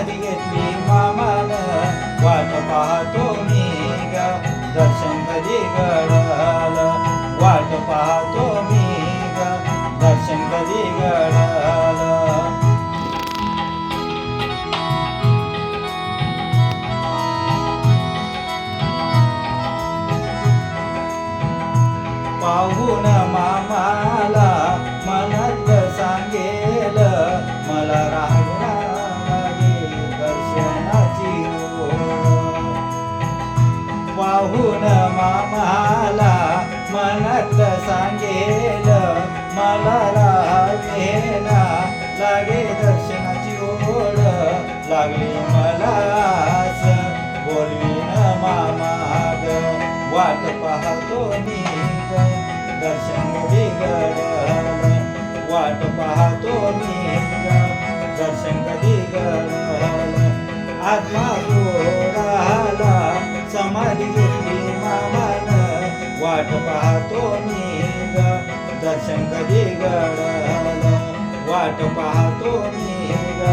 समाधी पाहून मामाला मनात सांगेल मला राहावेना लागे दर्शनाची ओढ लागली मलाच. आस बोलवीन मामाग वाट पाहतो मी दर्शन बिघडल. वाट पाहतो मी दर्शन कधी घडल? आत्मा समाधी घेतली मामान. वाट पाहतो मी ग दर्शन कधी घडल? वाट पाहतो मी ग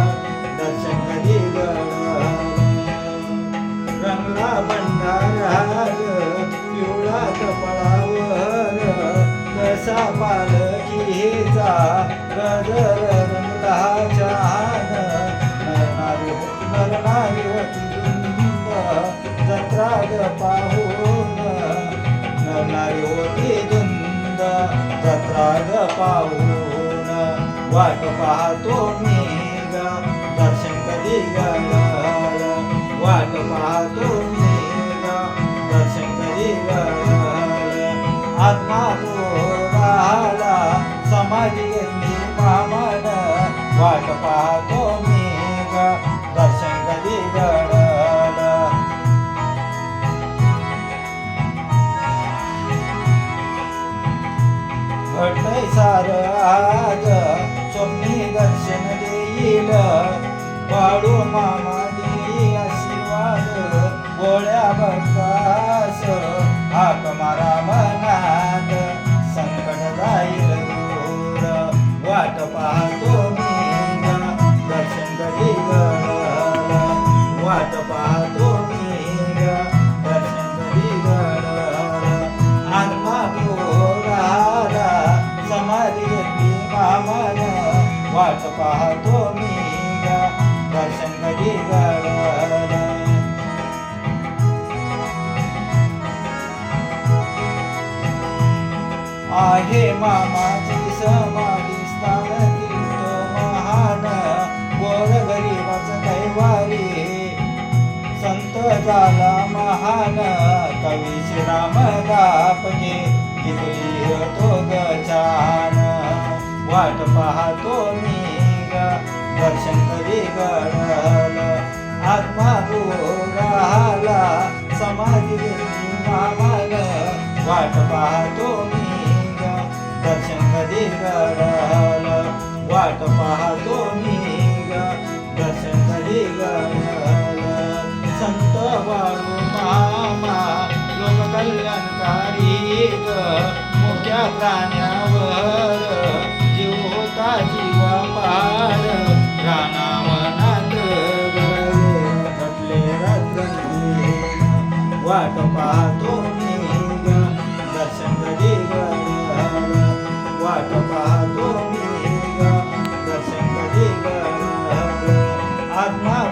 दर्शन कधी घडल? रंगला भंडारा पिवळा कपळावर कसा पालखीचा गजर जत्रा ग पाहून नरनारी होती धुंद जत्रा पाहून वाट पाहतो मी ग दर्शन कधी घडल वाट पाहतो मी ग दर्शन कधी घडल आत्मा राहिला समाधी घेतली वाट पाहतो वाढू मामा आशीर्वाद गोळ्या भक्तास हाक मारा मनात संकट जाईल दूर. वाट पाहतो मी दर्शन कधी वाट पाहतो मी दर्शन कधी आत्मा समाधी घेतली वाट पाहतो आहे मामाची समाधी स्थान तीर्थ महान गोर गरीबाच दैवारी संत झाला महान कवी श्रीराम दापके. किती तो गजान वाट पाहतो मी दर्शन करी गडल आत्मा राहिला. समाधी घेतली वाट पाहतो दर्शन कधी घडल वाट पाहतो मी ग. दर्शन कधी घडल संत वाळू मामा लोक कल्याणकारी ग. मोठ्या प्राण्या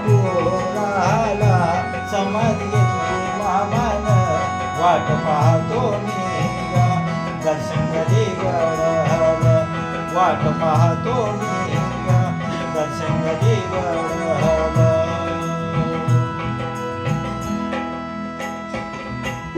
आत्मा राहिला समाधी घेतली मामान वाट पाहतो मी दर्शन कधी गडहल वाट पाहतो मी दर्शन कधी गडहल